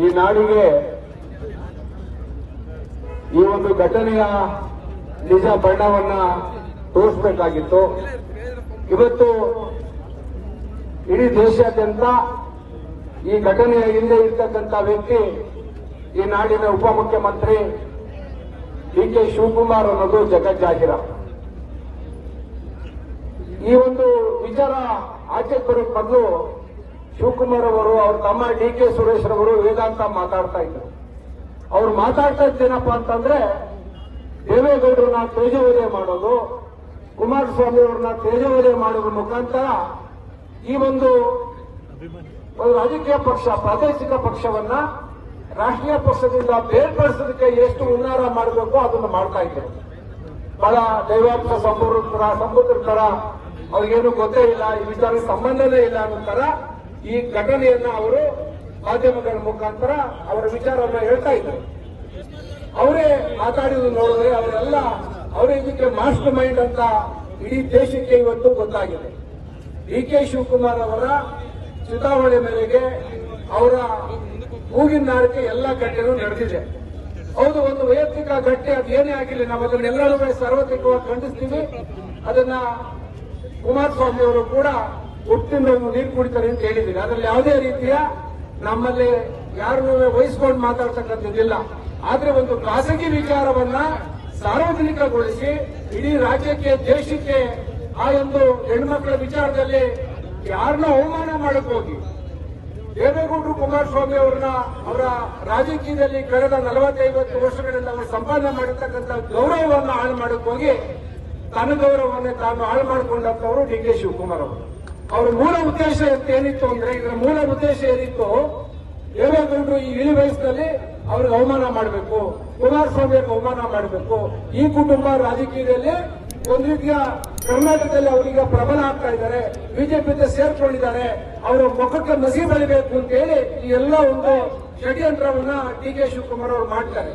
ಈ ನಾಡಿಗೆ ಈ ಒಂದು ಘಟನೆಯ ನಿಜ ಬಣ್ಣವನ್ನ ತೋರಿಸಬೇಕಾಗಿತ್ತು. ಇವತ್ತು ಇಡೀ ದೇಶಾದ್ಯಂತ ಈ ಘಟನೆಯ ಹಿಂದೆ ಇರ್ತಕ್ಕಂಥ ವ್ಯಕ್ತಿ, ಈ ನಾಡಿನ ಉಪಮುಖ್ಯಮಂತ್ರಿ ಡಿ ಕೆ ಶಿವಕುಮಾರ್ ಅನ್ನೋದು ಜಗಜ್ಜಾಹಿರ. ಈ ಒಂದು ವಿಚಾರ ಆಚೆ ಬರೋ ಮೊದಲು ಶಿವಕುಮಾರ್ ಅವರು, ಅವ್ರ ತಮ್ಮ ಡಿ ಕೆ ಸುರೇಶ್ ರವರು ವೇದಾಂತ ಮಾತಾಡ್ತಾ ಇದ್ರು. ಅವ್ರು ಮಾತಾಡ್ತಾ ಇದ್ದೇನಪ್ಪ ಅಂತಂದ್ರೆ, ದೇವೇಗೌಡರನ್ನ ತೇಜೋವಧೆ ಮಾಡೋದು, ಕುಮಾರಸ್ವಾಮಿ ಅವ್ರನ್ನ ತೇಜೋವಧೆ ಮಾಡೋದ್ರ ಮುಖಾಂತರ ಈ ಒಂದು ರಾಜಕೀಯ ಪಕ್ಷ, ಪ್ರಾದೇಶಿಕ ಪಕ್ಷವನ್ನ ರಾಷ್ಟ್ರೀಯ ಪಕ್ಷದಿಂದ ಬೇರ್ಪಡಿಸೋದಕ್ಕೆ ಎಷ್ಟು ಉನ್ನಾರ ಮಾಡಬೇಕು ಅದನ್ನು ಮಾಡ್ತಾ ಇದ್ದಾರೆ ಬಹಳ ದೈವಾಂಶ ಸಂಪೂರ್ಣ ತರ ಅವ್ರಿಗೇನು ಗೊತ್ತೇ ಇಲ್ಲ, ಈ ವಿಚಾರಕ್ಕೆ ಸಂಬಂಧನೇ ಇಲ್ಲ ಅನ್ನೋ ತರ ಈ ಘಟನೆಯನ್ನ ಅವರು ಮಾಧ್ಯಮಗಳ ಮುಖಾಂತರ ಅವರ ವಿಚಾರವನ್ನ ಹೇಳ್ತಾ ಇದ್ದಾರೆ. ಅವರೇ ಮಾತಾಡಿದ್ರು ನೋಡಿದ್ರೆ ಅವರೆಲ್ಲ ಅವರೇ ಇದಕ್ಕೆ ಮಾಸ್ಟರ್ ಮೈಂಡ್ ಅಂತ ಇಡೀ ದೇಶಕ್ಕೆ ಇವತ್ತು ಗೊತ್ತಾಗಿದೆ. ಡಿ ಕೆ ಶಿವಕುಮಾರ್ ಅವರ ಚುನಾವಣೆ ಮೇರೆಗೆ ಅವರ ಮೂಗಿನಾರಿಕೆ ಎಲ್ಲ ಘಟನೆಗಳು ನಡೆದಿದೆ. ಹೌದು, ಒಂದು ವೈಯಕ್ತಿಕ ಘಟನೆ ಅದು ಏನೇ ಆಗಿಲ್ಲ ನಾವು ಅದನ್ನೆಲ್ಲರೂ ಸಾರ್ವತ್ರಿಕವಾಗಿ ಖಂಡಿಸ್ತೀವಿ. ಅದನ್ನ ಕುಮಾರಸ್ವಾಮಿ ಅವರು ಕೂಡ ಹುಟ್ಟಿಂದ ನೀರು ಕುಡಿತಾರೆ ಅಂತ ಹೇಳಿದ್ದೀನಿ ಅದರಲ್ಲಿ ಯಾವುದೇ ರೀತಿಯ ನಮ್ಮಲ್ಲಿ ಯಾರನ್ನೂ ವಹಿಸ್ಕೊಂಡು ಮಾತಾಡ್ತಕ್ಕಂಥದ್ದಿಲ್ಲ. ಆದ್ರೆ ಒಂದು ಖಾಸಗಿ ವಿಚಾರವನ್ನ ಸಾರ್ವಜನಿಕಗೊಳಿಸಿ ಇಡೀ ರಾಜ್ಯಕ್ಕೆ, ದೇಶಕ್ಕೆ ಆ ಒಂದು ಹೆಣ್ಮಕ್ಳ ವಿಚಾರದಲ್ಲಿ ಯಾರನ್ನ ಅವಮಾನ ಮಾಡಕ್ ಹೋಗಿ. ದೇವೇಗೌಡರು ಕುಮಾರಸ್ವಾಮಿ ಅವ್ರನ್ನ ಅವರ ರಾಜಕೀಯದಲ್ಲಿ ಕಳೆದ ನಲವತ್ತೈವತ್ತು ವರ್ಷಗಳಿಂದ ಅವರು ಸಂಪಾದನೆ ಮಾಡಿರ್ತಕ್ಕಂಥ ಗೌರವವನ್ನು ಹಾಳು ಮಾಡಕ್ ಹೋಗಿ ತನ್ನ ಗೌರವವನ್ನೇ ತಾನು ಹಾಳು ಮಾಡಿಕೊಂಡಂತವರು ಡಿ ಕೆ ಶಿವಕುಮಾರ್ ಅವರು. ಅವರ ಮೂಲ ಉದ್ದೇಶ ಏನಿತ್ತು ಅಂದ್ರೆ ಇದರ ಮೂಲ ಉದ್ದೇಶ ಏನಿತ್ತು ದೇವೇಗೌಡರು ಈ ಇಳಿ ವಯಸ್ಸಿನಲ್ಲಿ ಅವ್ರಿಗೆ ಅವಮಾನ ಮಾಡಬೇಕು ಕುಮಾರಸ್ವಾಮಿ ಅವ್ರಿಗೆ ಅವಮಾನ ಮಾಡಬೇಕು. ಈ ಕುಟುಂಬ ರಾಜಕೀಯದಲ್ಲಿ ಒಂದು ರೀತಿಯ ಕರ್ನಾಟಕದಲ್ಲಿ ಅವರೀಗ ಪ್ರಬಲ ಆಗ್ತಾ ಇದ್ದಾರೆ ಬಿಜೆಪಿ ಜೊತೆ ಸೇರ್ಕೊಂಡಿದ್ದಾರೆ, ಅವರ ಮುಖಕ್ಕೆ ನಸಿ ಬೆಳಿಬೇಕು ಅಂತ ಹೇಳಿ ಈ ಎಲ್ಲ ಒಂದು ಷಡ್ಯಂತ್ರವನ್ನ ಡಿ ಕೆ ಶಿವಕುಮಾರ್ ಅವರು ಮಾಡ್ತಾರೆ.